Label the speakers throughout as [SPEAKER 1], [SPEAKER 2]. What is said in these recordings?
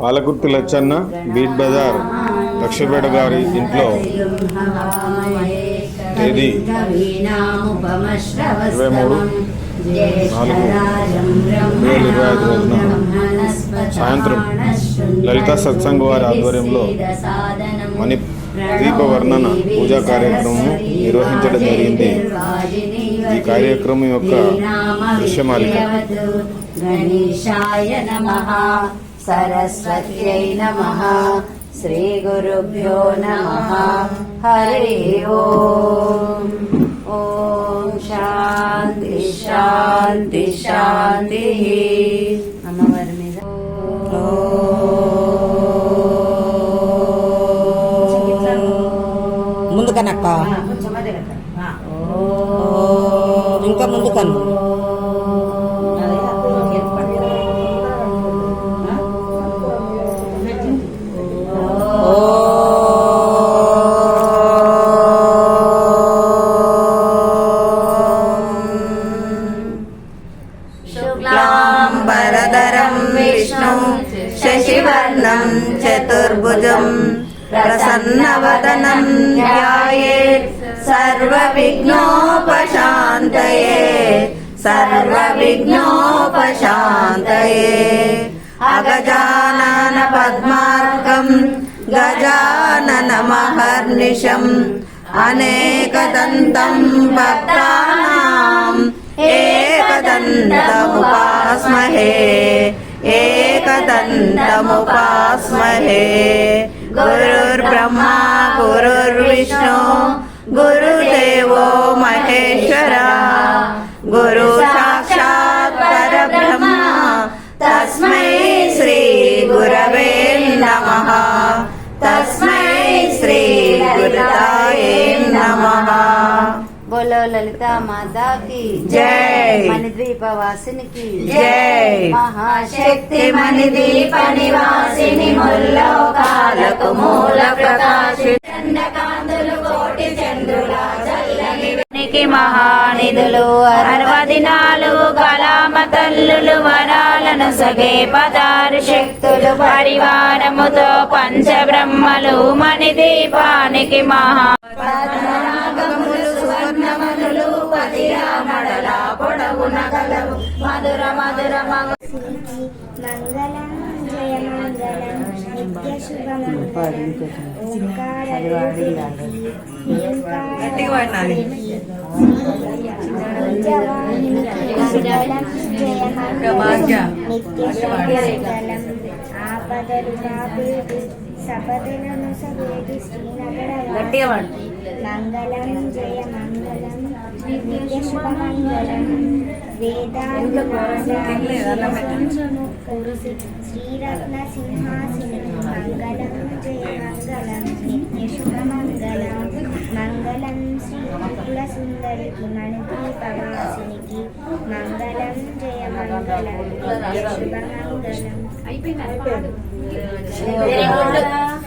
[SPEAKER 1] Palakurthi Lachanna beat Bazar Lakshmipeta గారి ఇంట్లో తేదీ ఇరవై మూడు నాలుగు రెండు వేల ఇరవై ఐదు రోజున సాయంత్రం లలిత సత్సంగ్ వారి ఆధ్వర్యంలో మణి దీప వర్ణన పూజా కార్యక్రమం నిర్వహించడం జరిగింది. ఈ కార్యక్రమం యొక్క దృశ్యమాలిక.
[SPEAKER 2] సరస్వత్యై నమ. శ్రీ గురుభ్యో నమ. హరి ఓం. శాంతి శాంతి శాంతి. అమ్మవారి మీద.
[SPEAKER 3] ముందుకనక్క
[SPEAKER 2] అదే కదా.
[SPEAKER 3] ఇంకా ముందుకను చతుర్భుజం ప్రసన్నవదనం ధ్యాయే సర్వవిఘ్నోపశాంతయే సర్వవిఘ్నోపశాంతయే అగజానన పద్మార్కం గజాననమహర్నిశం అనేకదంతం భక్తానాం ఏకదంతముపాస్మహే ఏ एकदन्तमुपास्महे गुरुर्ब्रह्मा गुरुर्विष्णु
[SPEAKER 2] లలిత మాతాకి
[SPEAKER 3] జై.
[SPEAKER 2] మణిద్వీప వాసినికి
[SPEAKER 3] జై.
[SPEAKER 2] మహాశక్తి మణిద్వీప నివాసిని ముల్లోకాలకు మూల ప్రకాశి చంద్రకాంతులు కోటి చంద్రుల చల్లని మహానిధులు అరవది నాలుగు కళామ తల్లులు వరాలను సగే పదారు శక్తులు పరివారముతో పంచబ్రహ్మలు మణిదీపానికి మహా ഗുണകലവും. മധുര മധുര മംഗളം
[SPEAKER 4] ജയമംഗളം ഗട്ടിയ മംഗളം నిత్య శుభమంగళం వేదాంత శ్రీరత్న సింహాసిని మంగళం జయ మంగళం నిత్య శుభమంగళం మంగళం శ్రీ కుల సుందరికి మణిదీపవాసినికి మంగళం జయ మంగళం నిత్య శుభమంగళం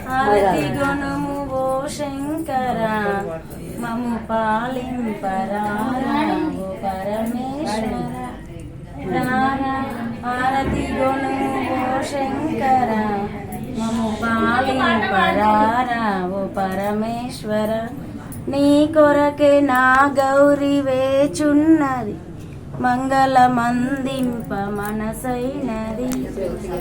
[SPEAKER 2] హారతి గుణము ఓ శంకర మము పాలింపరా ఓ పరమేశ్వర. ఆరతి హారతి శంకర. మము పాలింపరా ఓ పరమేశ్వర. నీ కొరకే నా గౌరి వేచున్నది. మంగళమందింప మనసైనది.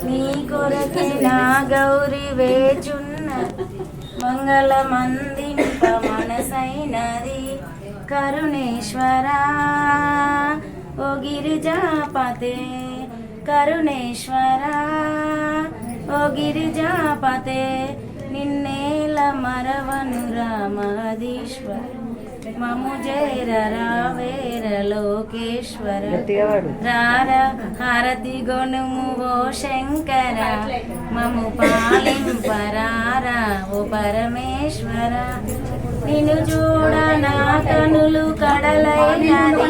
[SPEAKER 2] నీ కొరకే నా గౌరి వేచున్నది. మంగళమందింప మనసైనది కరుణేశ్వరా. ఓ గిరిజాపతే కరుణేశ్వరా. ఓ గిరిజాపతే నిన్నేల మరవను రామదీశ్వర మము జైర రావేర లోకేశ్వర. రార హారతి గొనుము ఓ శంకర. మము పాలింపరారా ఓ పరమేశ్వర. నిన్ను చూడ నా కనులు కడలైనది.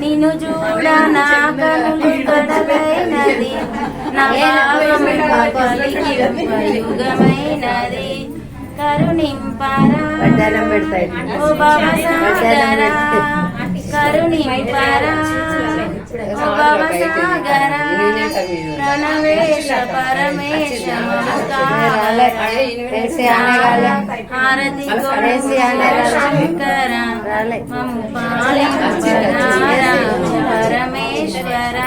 [SPEAKER 2] నిన్ను చూడ నా కనులు కడలైనది. నా భావము యుగమైనది కరుణింపరా. ఓ భవసాగరా కరుణింపరా. భవసాగర ప్రణవేశ పరమేశ మమకార హారతి శంకర మము పరమేశ్వర